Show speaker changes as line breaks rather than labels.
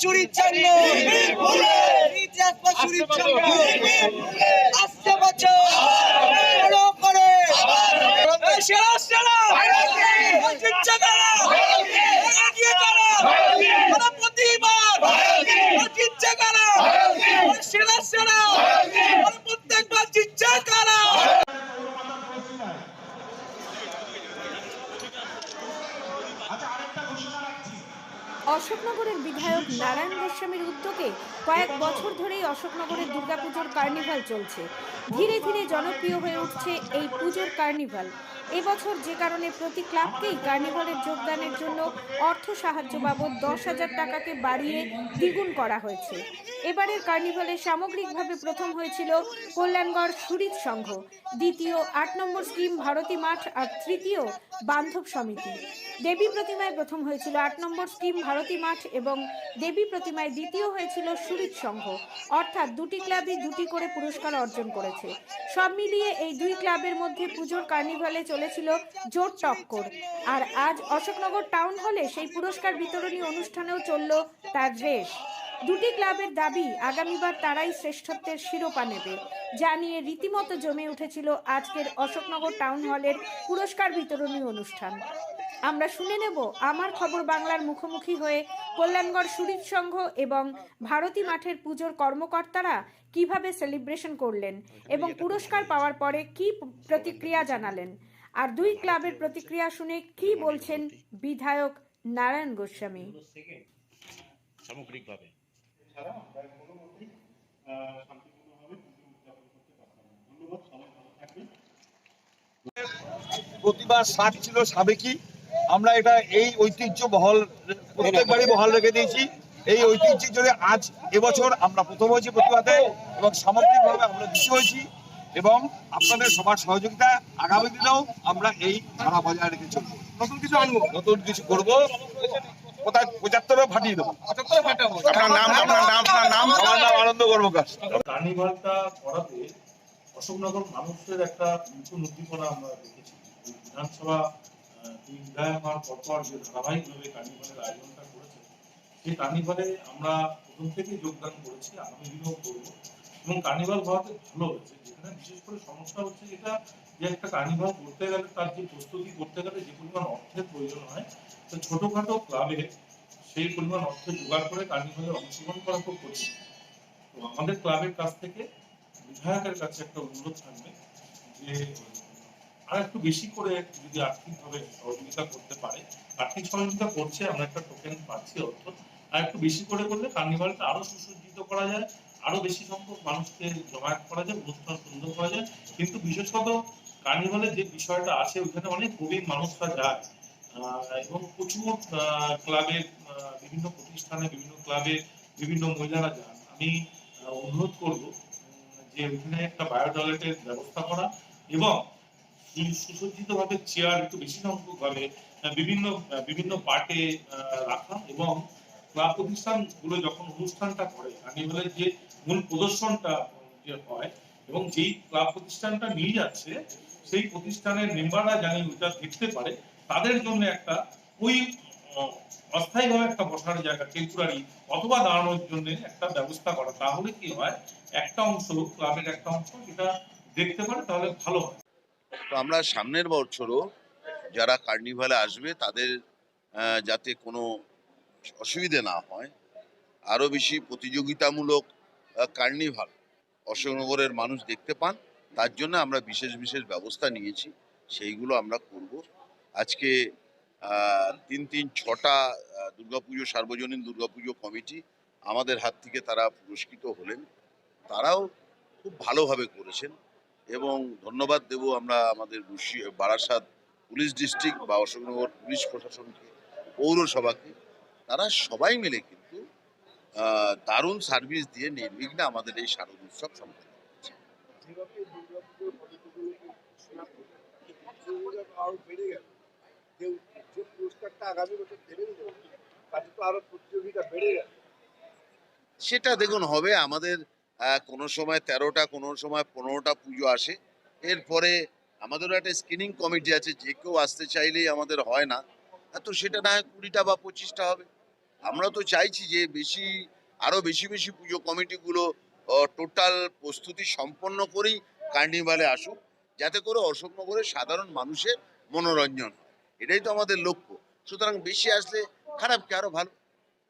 পশুরির জন্য নিচাস জন্য আসছে বছর করে সেরা সেরা প্রতিবার সেরা সেরা
অশোকনগরের বিধায়ক নারায়ণ গোস্বামীর উদ্যোগে কয়েক বছর ধরেই অশোকনগরের দুর্গাপুজোর কার্নিভাল চলছে। ধীরে ধীরে জনপ্রিয় হয়ে উঠছে এই পুজোর কার্নিভাল। এবছর যে কারণে প্রতি ক্লাবকেই কার্নিভালের যোগদানের জন্য অর্থ সাহায্য বাবদ দশ হাজার টাকাকে বাড়িয়ে দ্বিগুণ করা হয়েছে। এবারের কার্নিভালে সামগ্রিকভাবে প্রথম হয়েছিল কল্যাণগড় সুরিত সংঘ, দ্বিতীয় আট নম্বর স্কিম ভারতী মাঠ আর তৃতীয় বান্ধব সমিতি। দেবী প্রতিমায় প্রথম হয়েছিল আট নম্বর স্কিম ভারতী মাঠ এবং দেবী প্রতিমায় দ্বিতীয় হয়েছিল সুরিত সংঘ। অর্থাৎ দুটি ক্লাবই দুটি করে পুরস্কার অর্জন করেছে। সব মিলিয়ে এই দুই ক্লাবের মধ্যে পুজোর কার্নিভালে চলেছিল জোর টক্কর। আর আজ অশোকনগর টাউন হলে সেই পুরস্কার বিতরণী অনুষ্ঠানেও চলল তার রেশ। দুটি ক্লাবের দাবি, আগামীবার তারাই শ্রেষ্ঠত্বের শিরোপা নেবে। যা নিয়ে রীতিমতো জমে উঠেছিল আজকের অশোকনগর টাউন হলের পুরস্কার বিতরণী অনুষ্ঠান। আমরা শুনে নেব আমার খবর বাংলার মুখোমুখি হয়ে কল্যাণগড় সুরিত সংঘ এবং ভারতী মাঠের পুজোর কর্মকর্তারা কীভাবে সেলিব্রেশন করলেন এবং পুরস্কার পাওয়ার পরে কি প্রতিক্রিয়া জানালেন? আর দুই ক্লাবের প্রতিক্রিয়া শুনে কি বলছেন বিধায়ক নারায়ণ গোস্বামী?
সামগ্রিকভাবে।
প্রতিবার সাত ছিল সাবেকি। আমরা এটা এই ঐতিহ্য বহল প্রত্যেকবারই বহাল রেখে দিয়েছি। এই ঐতিহ্যের জন্য আজ এবছর আমরা প্রথম হয়েছি প্রতিবাদে এবং সামগ্রিকভাবে আমরা দ্বিতীয় হয়েছি এবং আপনাদের সবার সহযোগিতা আগামী দিনেও আমরা এই ধারা বজায় রেখে চলবো। নতুন কিছু আনব? নতুন কিছু করব। কোথায়? পঁচাত্তরে ফাটিয়ে দেবো।
আপনার নাম আপনার নাম আপনার নাম।
আমার নাম আনন্দ কর্মকার।
কার্নিভালটা করাতে অশোকনগর মানুষের একটা নতুন উদ্দীপনা আমরা দেখেছি। বিধানসভা পরপর যে ধারাবাহিকভাবে কার্নিভালের আয়োজনটা করেছে সেই কার্নিভালে আমরা প্রথম থেকে যোগদান করেছি আগামী দিনেও করব। এবং কার্নিভাল ভালো হয়েছে। যেখানে বিশেষ করে সমস্যা হচ্ছে যে একটা কার্নিভাল করতে গেলে, তার যে প্রস্তুতি করতে গেলে যে পরিমাণ অর্থের প্রয়োজন হয়, তো ছোটখাটো ক্লাবে সেই পরিমাণ অর্থ জোগাড় করে কার্নিভালে অংশগ্রহণ করা খুব কঠিন। তো আমাদের ক্লাবের কাছ থেকে বিধায়কের কাছে একটা অনুরোধ থাকবে যে আর একটু বেশি করে যদি আর্থিকভাবে সহযোগিতা করতে পারে, আর্থিক সহযোগিতা করছে, আমরা একটা টোকেন পাচ্ছি অর্থ, আর একটু বেশি করে করলে কার্নিভালটা আরও সুসজ্জিত করা যায়, আরও বেশি সংখ্যক মানুষকে জমায়েত করা যায়, অনুষ্ঠান সুন্দর করা যায়। কিন্তু বিশেষত কার্নিভালের যে বিষয়টা আছে ওখানে অনেক প্রবীণ মানুষরা যায়। এবং প্রচুর ক্লাবের বিভিন্ন প্রতিষ্ঠানে, বিভিন্ন ক্লাবে বিভিন্ন মহিলারা যান। আমি অনুরোধ করব যে ওখানে একটা বায়ো টয়লেটের ব্যবস্থা করা এবং সুসজ্জিত ভাবে চেয়ার একটু বেশি সংখ্যক ভাবে বিভিন্ন বিভিন্ন পার্টে রাখা এবং ক্লাব প্রতিষ্ঠানগুলো যখন অনুষ্ঠানটা করে কার্নিভালের যে মূল প্রদর্শনটা যে হয় এবং যেই ক্লাব প্রতিষ্ঠানটা নিয়ে যাচ্ছে, সেই প্রতিষ্ঠানের মেম্বাররা জানি ওইটা দেখতে পারে, তাদের জন্য একটা ওই অস্থায়ীভাবে একটা বসার জায়গা টেম্পোরারি অথবা দাঁড়ানোর জন্য একটা ব্যবস্থা করা, তাহলে কি হয়, একটা অংশ, ক্লাবের একটা অংশ যেটা দেখতে পারে, তাহলে ভালো হয়।
তো আমরা সামনের বছরও যারা কার্নিভালে আসবে, তাদের যাতে কোনো অসুবিধে না হয়, আরও বেশি প্রতিযোগিতামূলক কার্নিভাল অশোকনগরের মানুষ দেখতে পান, তার জন্য আমরা বিশেষ বিশেষ ব্যবস্থা নিয়েছি। সেইগুলো আমরা করব। আজকে তিন তিন, ছটা দুর্গাপুজো, সার্বজনীন দুর্গাপুজো কমিটি আমাদের হাত থেকে তারা পুরস্কৃত হলেন। তারাও খুব ভালোভাবে করেছেন। এবং ধন্যবাদ দেব আমরা আমাদের বারাসাত পুলিশ ডিস্ট্রিক্ট বা অশোকনগর পুলিশ প্রশাসনকে, পৌরসভাকে, তারা সবাই মিলে কিন্তু দারুণ সার্ভিস দিয়ে নির্বিঘ্নে আমাদের এই শারদ উৎসব সম্পন্ন করেছে। সেটা দেখুন, হবে আমাদের কোনো সময় তেরোটা, কোনো সময় পনেরোটা পুজো আসে। এরপরে আমাদেরও একটা স্ক্রিনিং কমিটি আছে, যে কেউ আসতে চাইলেই আমাদের হয় না। আর তো সেটা না হয় কুড়িটা বা পঁচিশটা হবে। আমরা তো চাইছি যে বেশি আরও বেশি বেশি পুজো কমিটিগুলো টোটাল প্রস্তুতি সম্পন্ন করেই কার্নিভালে আসুক, যাতে করে অশোকনগরের সাধারণ মানুষের মনোরঞ্জন এটাই তো আমাদের লক্ষ্য। সুতরাং বেশি আসলে খারাপ কি আরও ভালো?